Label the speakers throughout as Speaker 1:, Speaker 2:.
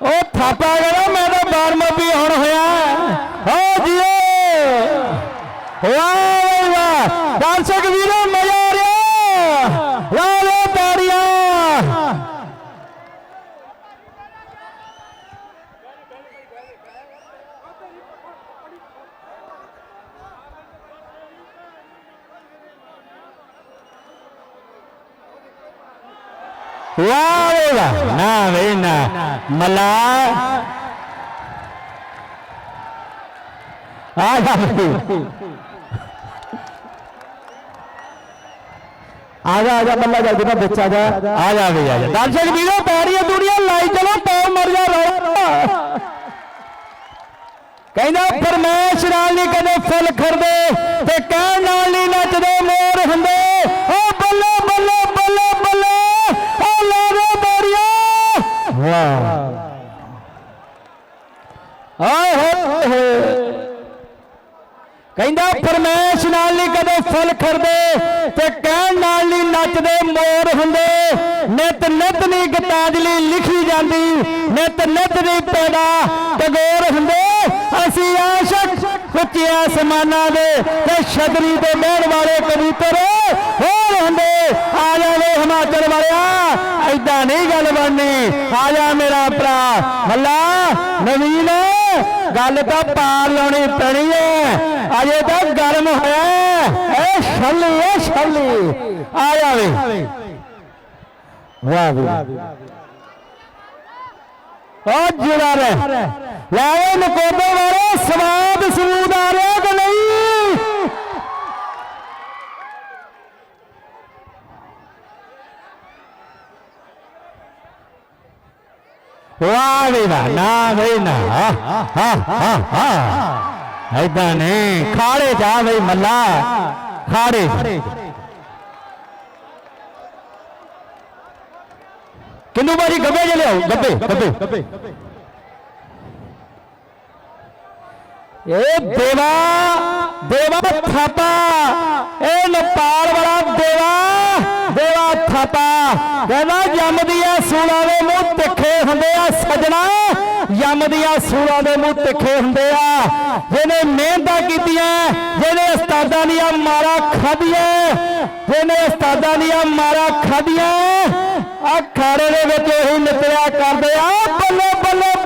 Speaker 1: ਉਹ ਥਾਪਾ ਗਿਆ ਮੈਂ ਤਾਂ ਬਾਰਮਪੀ ਹੁਣ ਹੋਇਆ। ਹੋ ਜੀਓ। ਵਾਹ ਬਈ ਵਾਹ। ਦਰਸ਼ਕ ਵੀਰੋ, ਮਜ਼ਾ ਆ ਰਿਹਾ ਲਾ ਲੋ ਤਾੜੀਆਂ ਵਾਹ ਬਈ ਵਾਹ ਨਾ ਬਈ ਨਾ। ਮਲਾ। ਆ ਜਾ ਬਈ ਆ ਜਾ ਆ ਜਾ ਬੱਲਾ ਜਲਦੀ ਨਾ ਵਿੱਚ ਆ ਜਾ। ਆ ਜਾ ਬਈ ਆ ਪੈਰੀਆਂ ਦੂੜੀਆਂ ਲਾਈ ਚਲੋ ਪਾਉ ਮਰ ਜਾ ਕਹਿੰਦਾ, ਫਰਮਾਇਸ਼ ਨਾਲ ਨਹੀਂ ਕਦੇ ਫੁੱਲ ਖਰਦੇ ਤੇ ਕਹਿਣ ਨਾਲ ਨਹੀਂ ਨੱਚਦੇ ਮੋਰ ਹੋਏ ਹੋਏ ਕਹਿੰਦਾ ਫਰਮਾਇਸ਼ ਨਾਲ ਨਹੀਂ ਕਦੇ ਫਲ ਖਰਦੇ ਤੇ ਕਹਿਣ ਨਾਲ ਨਹੀਂ ਨੱਚਦੇ ਮੋਰ ਹੁੰਦੇ। ਨਿਤ ਨਿਤ ਨਹੀਂ ਗਤਾਜਲੀ ਲਿਖੀ ਜਾਂਦੀ, ਨਿਤ ਨਿਤ ਨਹੀਂ ਪੈਦਾ ਟਗੋਰ ਹੁੰਦੇ। ਅਸੀਂ ਆਸ਼ਕ ਉੱਚੇ ਅਸਮਾਨਾਂ ਦੇ ਤੇ ਛਦਰੀ ਤੇ ਬਹਿਣ ਵਾਲੇ ਕਬੂਤਰ ਹੋਰ ਹੁੰਦੇ। ਆ ਜਾਵੇ ਹਿਮਾਚਲ ਵਾਲਿਆ ਐਦਾਂ ਨਹੀਂ ਗੱਲ ਬਣਨੀ। ਆ ਜਾ ਮੇਰਾ ਭਰਾ ਹੱਲਾ ਨਵੀਨ ਗੱਲ ਤਾਂ ਪਾਰ ਲਾਉਣੀ ਪੈਣੀ ਹੈ ਅਜੇ ਤਾਂ ਗਰਮ ਹੋਇਆ ਏ ਛੱਲੀ ਏ ਛੱਲੀ। ਆ ਜਾਵੇ। ਵਾਹ ਵੀ। ਉਹ ਜੁੜਾ ਰਹਿ। ਲੈ ਨਕੋਬੇ ਵਾਲੇ, ਸਵਾਦ ਸਮੂਦ ਆ ਰਿਹਾ ਕਿ ਨਹੀਂ ਵਾਹ ਵੀ ਵਾਹ ਨਾ, ਬਈ ਨਾ, ਹਾਂ ਖਾੜੇ ਜਾ ਮੱਲਾ, ਖਾੜੇ ਕਿੰਨੂ ਬਾਜੀ, ਗੱਬੇ ਚ ਲਿਆਓ, ਗੱਬੇ ਗੱਬੇ। ਇਹ ਦੇਵਾ ਦੇਵਾ ਥਾਪਾ ਇਹ ਨੇਪਾਲ ਵਾਲਾ ਦੇਵਾ। ਦੇਵਾ ਕਹਿੰਦਾ ਜੰਮਦੀਆਂ ਸੂਲਾਂ ਦੇ ਮੂੰਹ ਤਿੱਖੇ ਹੁੰਦੇ ਆ ਸਜਣਾ। ਜੰਮਦੀਆਂ ਸੂਲਾਂ ਦੇ ਮੂੰਹ ਤਿੱਖੇ ਹੁੰਦੇ ਆ। ਜਿਹਨੇ ਮਿਹਨਤਾਂ ਕੀਤੀਆਂ, ਜਿਹਨੇ ਉਸਤਾਦਾਂ ਦੀਆਂ ਮਾਰਾਂ ਖਾਧੀਆਂ, ਜਿਹਨੇ ਉਸਤਾਦਾਂ ਦੀਆਂ ਮਾਰਾਂ ਖਾਧੀਆਂ ਆ ਖਾੜੇ ਦੇ ਵਿੱਚ ਉਹੀ ਨਿਕਲਿਆ ਕਰਦੇ ਆ। ਬੱਲੇ ਬੱਲੇ ਬੱਲੇ ਬੱਲੇ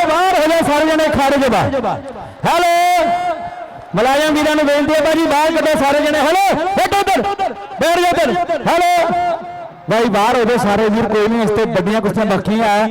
Speaker 1: ਖਾੜੇ ਬਾਹਰ ਹੋ ਜਾ, ਸਾਰੇ ਜਣੇ ਖਾੜੇ ਦੇ ਬਾਹਰ। ਹੈਲੋ। ਮਲਾਜਮ ਵੀਰਾਂ ਨੂੰ ਬੇਨਤੀ ਹੈ ਭਾਜੀ, ਬਾਹਰ ਕੱਢੋ ਸਾਰੇ ਜਣੇ। ਹੈਲੋ। ਬੈਠੋ ਉੱਧਰ ਬੈਠ ਜਾ ਉੱਧਰ ਹੈਲੋ। ਭਾਈ ਬਾਹਰ ਹੋ ਜਾਓ ਸਾਰੇ ਵੀਰ, ਕੋਈ ਨਹੀਂ, ਇਸ ਤੇ ਵੱਡੀਆਂ ਕੁਰਸੀਆਂ ਬਾਕੀਆਂ ਆ